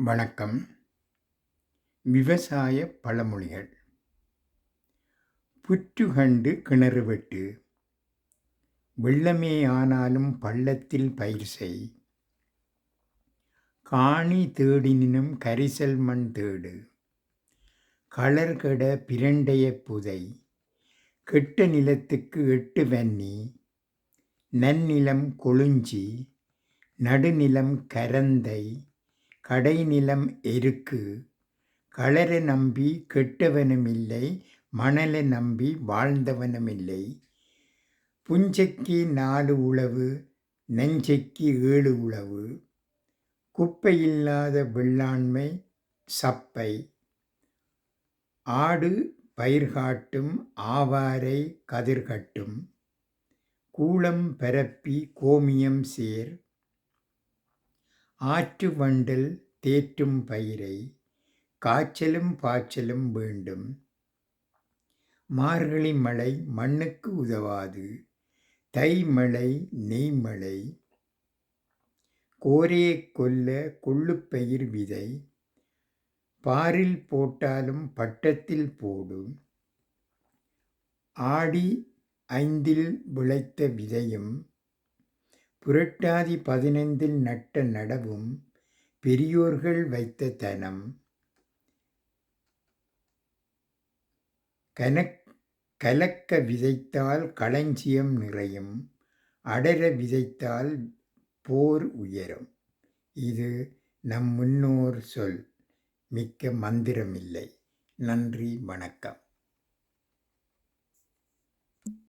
வணக்கம். விவசாய பழமொழிகள். புற்று கண்டு கிணறு வெட்டு. வெள்ளமே ஆனாலும் பள்ளத்தில் பயிர் செய். காணி தேடினும் கரிசல் மண் தேடு. களர்கெட பிரண்டைய புதை. கெட்ட நிலத்துக்கு எட்டு வன்னி. நன்னிலம் கொழுஞ்சி. நடுநிலம் கரந்தை. கடைநிலம் எருக்கு. களரை நம்பி கெட்டவனுமில்லை மணலை நம்பி வாழ்ந்தவனுமில்லை. புஞ்சைக்கு நாலு உழவு நெஞ்சைக்கு ஏழு உழவு. குப்பையில்லாத வெள்ளாண்மை சப்பை. ஆடு பயிர்காட்டும் ஆவாரை கதிர்கட்டும் கூளம் பரப்பி கோமியம் சேர். ஆற்று வண்டல் தேற்றும் பயிரை காய்ச்சலும் பாய்ச்சலும் வேண்டும். மார்கழி மழை மண்ணுக்கு உதவாது. தை மழை நெய்மழை கோரையை கொல்ல கொள்ளுப்பயிர் விதை. பாரில் போட்டாலும் பட்டத்தில் போடும். ஆடி ஐந்தில் விளைத்த விதையும் புரட்டாதி பதினைந்தில் நட்ட நடவும் பெரியோர்கள் வைத்த தனம். கனக் கலக்க விதைத்தால் களஞ்சியம் நிறையும் அடர விதைத்தால் போர் உயரும். இது நம் முன்னோர் சொல். மிக்க மந்திரமில்லை. நன்றி வணக்கம்.